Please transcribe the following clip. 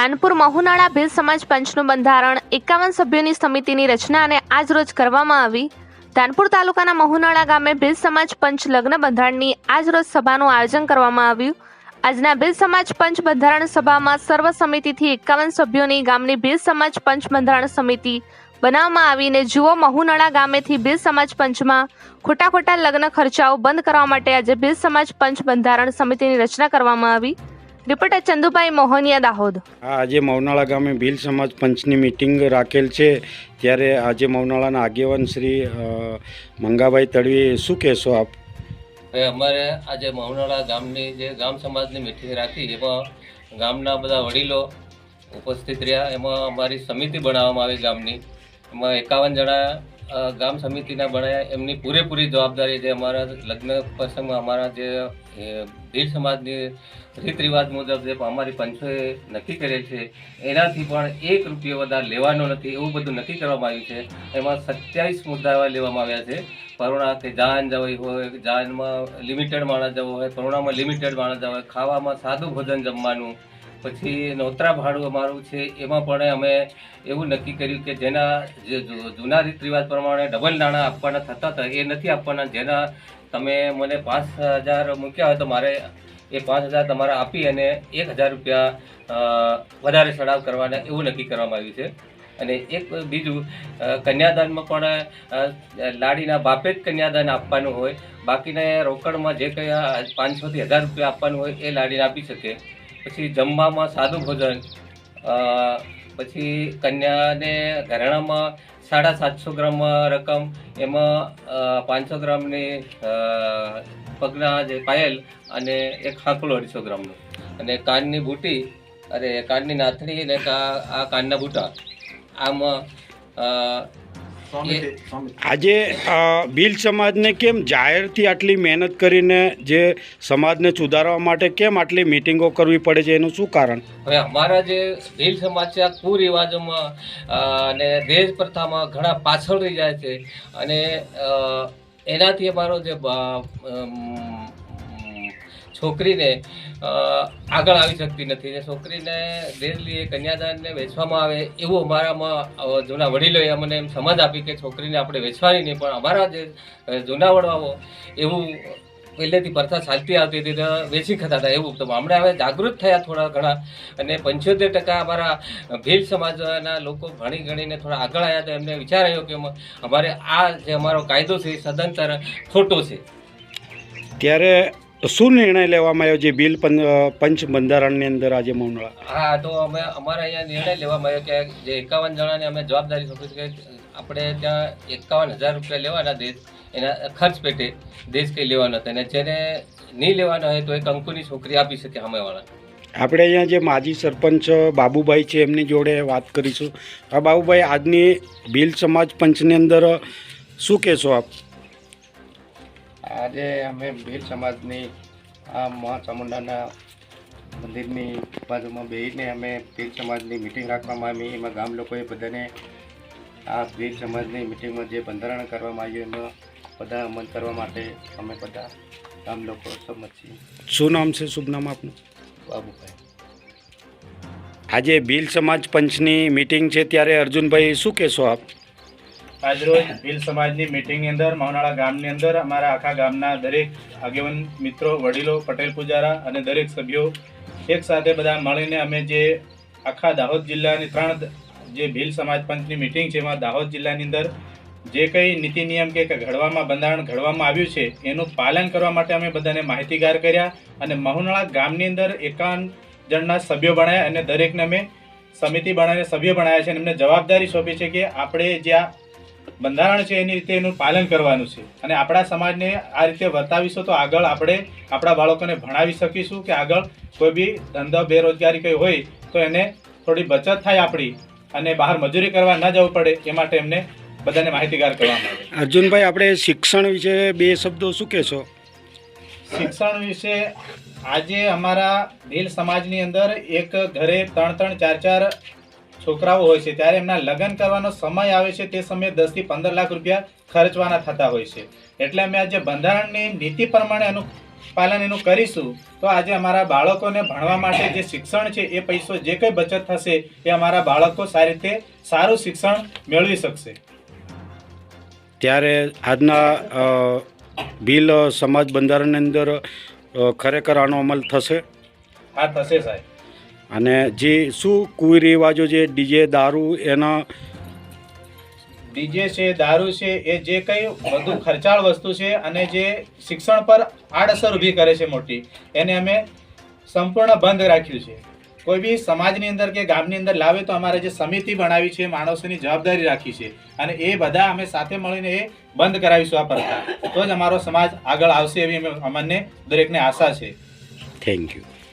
તાનપુર મહુનાળા ભીલ સમાજ પંચનું બંધારણ એકાવન સભ્યોની સમિતિની રચના અને આજરોજ કરવામાં આવી. ધાનપુર તાલુકાના મહુનાળા ગામે ભીલ સમાજ પંચ લગ્ન બંધારણની આજરોજ સભાનું આયોજન કરવામાં આવ્યું. આજના ભીલ સમાજ પંચ બંધારણ સભામાં સર્વ સમિતિથી એકાવન સભ્યોની ગામની ભીલ સમાજ પંચ બંધારણ સમિતિ બનાવવામાં આવીને જુઓ મહુનાળા ગામેથી ભીલ સમાજ પંચમાં ખોટા ખોટા લગ્ન ખર્ચાઓ બંધ કરવા માટે આજે ભીલ સમાજ પંચ બંધારણ સમિતિની રચના કરવામાં આવી. રિપોર્ટર ચંદુભાઈ મોહનિયા દાહોદ. આજે મૌનાળા ગામે ભીલ સમાજ પંચની મિટિંગ રાખેલ છે. ત્યારે આજે મૌનાળાના આગેવાન શ્રી મંગાભાઈ તડવી શું કહેશો આપ? હવે અમારે આજે મૌનાળા ગામની જે ગામ સમાજની મિટિંગ રાખી એમાં ગામના બધા વડીલો ઉપસ્થિત રહ્યા. એમાં અમારી સમિતિ બનાવવામાં આવી ગામની. એમાં એકાવન જણા ગામ સમિતિના બનાવ્યા એમની પૂરેપૂરી જવાબદારી જે અમારા લગ્ન પ્રસંગમાં અમારા જે ભીલ સમાજની રીત રિવાજ મુજબ જે અમારી પંચોએ નક્કી કરેલ છે, એનાથી પણ એક રૂપિયો વધારે લેવાનો નથી, એવું બધું નક્કી કરવામાં આવ્યું છે. એમાં સત્યાવીસ મુદ્દા લેવામાં આવ્યા છે. પરોણા કે જાન જવી હોય, જાનમાં લિમિટેડ માણસ જવો હોય, પરોણામાં લિમિટેડ માણસ જવા હોય, ખાવામાં સાદું ભોજન જમવાનું પછી નોતરા ભાડું અમારું છે, એમાં પણ અમે એવું નક્કી કર્યું કે જેના જે જૂના રીત રિવાજ પ્રમાણે ડબલ નાણાં આપવાના થતા હતા, એ નથી આપવાના. જેના તમે મને પાંચ હજાર મૂક્યા હોય તો મારે એ પાંચ હજાર તમારા આપી અને એક હજાર રૂપિયા વધારે ચડાવ કરવાના એવું નક્કી કરવામાં આવ્યું છે. અને એક બીજું કન્યાદાનમાં પણ લાડીના બાપે જ કન્યાદાન આપવાનું હોય. બાકીને રોકડમાં જે કંઈ પાંચસોથી હજાર રૂપિયા આપવાનું હોય એ લાડીને આપી શકે. પછી જમવામાં સાદું ભોજન પછી કન્યાને ઘરેણામાં સાડા સાતસો ગ્રામ રકમ, એમાં પાંચસો ગ્રામની પગના જે પાયલ અને એક હાંકલો અઢીસો ગ્રામનો. અને કાનની બુટી, અરે, કાનની નાથણી અને આ કાનના બુટા. આમ આજે ભીલ સમાજને કેમ જાહેરથી આટલી મહેનત કરીને જે સમાજને સુધારવા માટે કેમ આટલી મિટિંગો કરવી પડે છે એનું શું કારણ? હવે અમારા જે ભીલ સમાજ છે આ કુરિવાજોમાં અને દેશ પ્રથામાં ઘણા પાછળ રહી જાય છે. અને એનાથી અમારો જે છોકરીને આગળ આવી શકતી નથી. ને છોકરીને એ કન્યાદાનને વેચવામાં આવે એવું અમારામાં જૂના વડીલોએ અમને એમ સમજ આપી કે છોકરીને આપણે વેચવાની નહીં, પણ અમારા જે જૂના વડવાઓ એવું પહેલેથી પ્રથા ચાલતી આવતી હતી વેચી ખાતા હતા એવું. તો હમણાં હવે જાગૃત થયા થોડા ઘણા અને પંચોતેર ટકા અમારા ભીલ સમાજના લોકો ભણી ગણીને થોડા આગળ આવ્યા તો એમને વિચાર આવ્યો કે અમારે આ જે અમારો કાયદો છે એ સદંતર ખોટો છે. ત્યારે શું નિર્ણય લેવામાં આવ્યો જે બિલ પંચ બંધારણની અંદર આજે મવનાળા હા તો અમે અમારા અહીંયા નિર્ણય લેવામાં આવ્યો કે જે એકાવન જણાને અમે જવાબદારી સોંપી કે આપણે ત્યાં એકાવન હજાર રૂપિયા લેવાના દેશ એના ખર્ચ પેટે દેશ કંઈ લેવાનો હતો અને જેને નહીં લેવાનો હોય તો એક અંકુની છોકરી આપી શકે સામેવાળા આપણે અહીંયા જે માજી સરપંચ બાબુભાઈ છે એમની જોડે વાત કરીશું. હા બાબુભાઈ આજની ભીલ સમાજ પંચની અંદર શું કહેશો આપ? આજે અમે ભીલ સમાજની આ મા ચામુંડાના મંદિરની બાજુમાં બેસીને અમે ભીલ સમાજની મિટિંગ રાખવામાં આવી. એમાં ગામ લોકોએ બધાને આ ભીલ સમાજની મિટિંગમાં જે બંધારણ કરવામાં આવ્યું એમાં બધા અમલ કરવા માટે અમે બધા ગામ લોકો સંમત છીએ. શું નામ છે? શુભ નામ આપનું? બાબુભાઈ. આજે ભીલ સમાજ પંચની મિટિંગ છે ત્યારે અર્જુનભાઈ શું કહેશો આપ? આજરોજ ભીલ સમાજની મિટિંગની અંદર, માવનાળા ગામની અંદર, અમારા આખા ગામના દરેક આગેવાન મિત્રો, વડીલો, પટેલ પૂજારા અને દરેક સભ્યો એક સાથે બધા મળીને અમે જે આખા દાહોદ જિલ્લાની ત્રણ જે ભીલ સમાજ પંચની મિટિંગ છે, એમાં દાહોદ જિલ્લાની અંદર જે કંઈ નીતિ નિયમ કે ઘડવામાં બંધારણ ઘડવામાં આવ્યું છે, એનું પાલન કરવા માટે અમે બધાને માહિતીગાર કર્યા અને મહુનાળા ગામની અંદર એકાવન જણના સભ્યો બનાવ્યા અને દરેકને અમે સમિતિ બનાવીને સભ્ય બનાવ્યા છે અને એમને જવાબદારી સોંપી છે કે આપણે જ્યાં બંધારણ છે એની રીતે એનું પાલન કરવાનું છે. અને આપણા સમાજને આ રીતે વર્તાવીશું તો આગળ આપણે આપણા બાળકોને ભણાવી શકીશું કે આગળ કોઈ બી ધંધો બેરોજગારી કંઈ હોય તો એને થોડી બચત થાય આપણી અને બહાર મજૂરી કરવા ન જવું પડે એ માટે એમને બધાને માહિતીગાર કરવામાં આવે. અર્જુનભાઈ આપણે શિક્ષણ વિશે બે શબ્દો શું કહેશો? શિક્ષણ વિશે આજે અમારા ભીલ સમાજની અંદર એક ઘરે ત્રણ ત્રણ ચાર ચાર છોકરાઓ હોય છે ત્યારે એમના લગ્ન કરવાનો સમય આવે છે તે સમયે દસથી પંદર લાખ રૂપિયા ખર્ચવાના થતા હોય છે. એટલે અમે આજે બંધારણની નીતિ પ્રમાણે એનું પાલન એનું કરીશું તો આજે અમારા બાળકોને ભણવા માટે જે શિક્ષણ છે એ પૈસો જે કંઈ બચત થશે એ અમારા બાળકો સારી રીતે સારું શિક્ષણ મેળવી શકશે. ત્યારે આજના બિલ સમાજ બંધારણની અંદર ખરેખર આનો અમલ થશે? હા થશે સાહેબ. અને જે શું કુરિવાજો જે ડીજે દારૂ એના? ડીજે છે દારૂ છે એ જે કંઈ વધુ ખર્ચાળ વસ્તુ છે અને જે શિક્ષણ પર આડઅસર ઊભી કરે છે મોટી એને અમે સંપૂર્ણ બંધ રાખ્યું છે. કોઈ બી સમાજની અંદર કે ગામની અંદર લાવે તો અમારે જે સમિતિ બનાવી છે માણસોની જવાબદારી રાખી છે અને એ બધા અમે સાથે મળીને એ બંધ કરાવીશું આ પ્રથા. તો જ અમારો સમાજ આગળ આવશે એવી અમે અમને દરેકને આશા છે. Thank you